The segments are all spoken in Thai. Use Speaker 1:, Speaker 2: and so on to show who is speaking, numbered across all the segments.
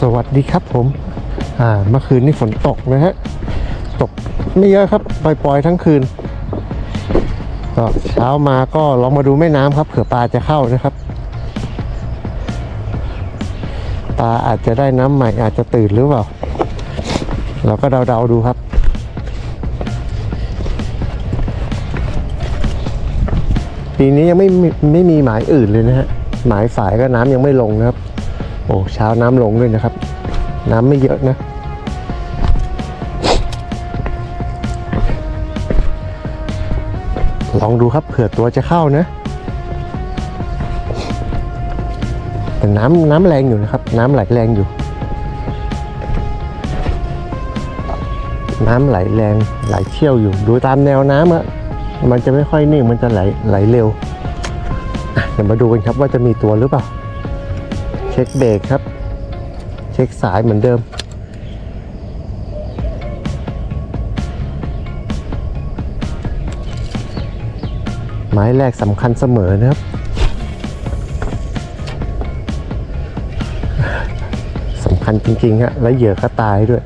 Speaker 1: สวัสดีครับผม อ่า เมื่อคืนนี้ฝนตกนะฮะ ตกไม่เยอะครับ ปล่อยๆทั้งคืน ก็เช้ามาก็ลองมาดูแม่น้ำครับ เผื่อปลาจะเข้านะครับ ปลาอาจจะได้น้ำใหม่อาจจะตื่นหรือเปล่า เราก็เดาๆดูครับปีนี้ยังไม่ไม่มีหมายอื่นเลยนะฮะ หมายสายก็น้ำยังไม่ลงนะครับ โอ้เช้าน้ำลงด้วยนะครับ น้ำไม่เยอะนะ ลองดูครับเผื่อตัวจะเข้านะ แต่น้ำน้ำแรงอยู่นะครับ น้ำไหลแรงอยู่ น้ำไหลแรงไหลเชี่ยวอยู่ ดูตามแนวน้ำอะมันจะไม่ค่อยนิ่งมันจะไหลไหลเร็วเดี๋ยวมาดูกันครับว่าจะมีตัวหรือเปล่า ช็คเบรกครับ เช็คสายเหมือนเดิม ไม้แรกสำคัญเสมอนะครับ สำคัญจริงๆฮะและเหยื่อก็ตายด้วย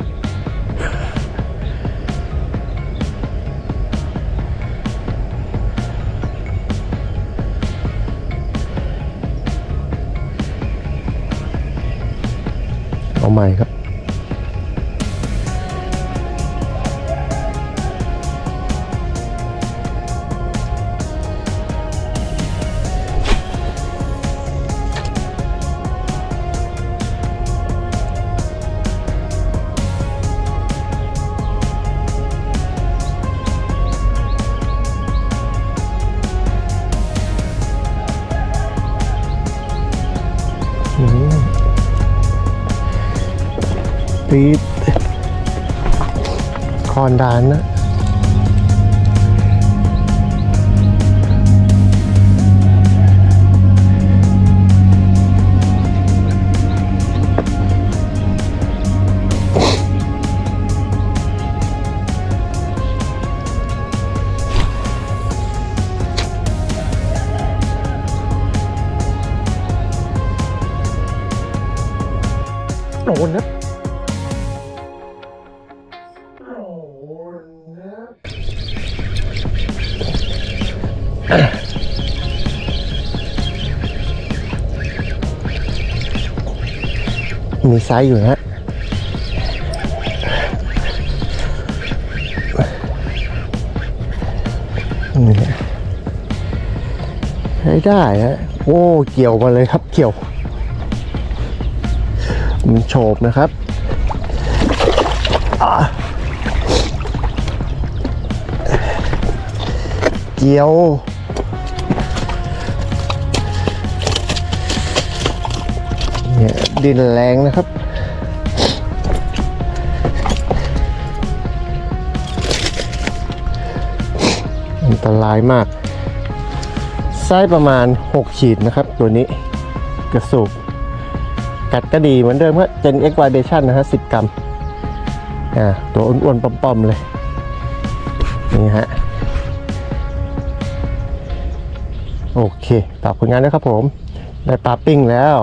Speaker 1: เอาใหม่ครับ ตีดคอนดานนะโดนนะ มีไซส์อยู่นะฮะนี่ใช้ได้ฮะโอ้เกี่ยวมาเลยครับเกี่ยวมันโฉบนะครับเกี่ยว เนี่ยดินแรงนะครับ อันตรายมากไส้ประมาณ 6 ขีดนะครับ ตัวนี้กระสุกกัดก็ดีเหมือนเดิมครับ Gen X Vibration นนะฮะ10กรัมอ่าตัวอ้วนๆป้อมๆเลย นี่ฮะ โอเคตอบผลงานนะครับผม ได้ปลาปิ้งแล้ว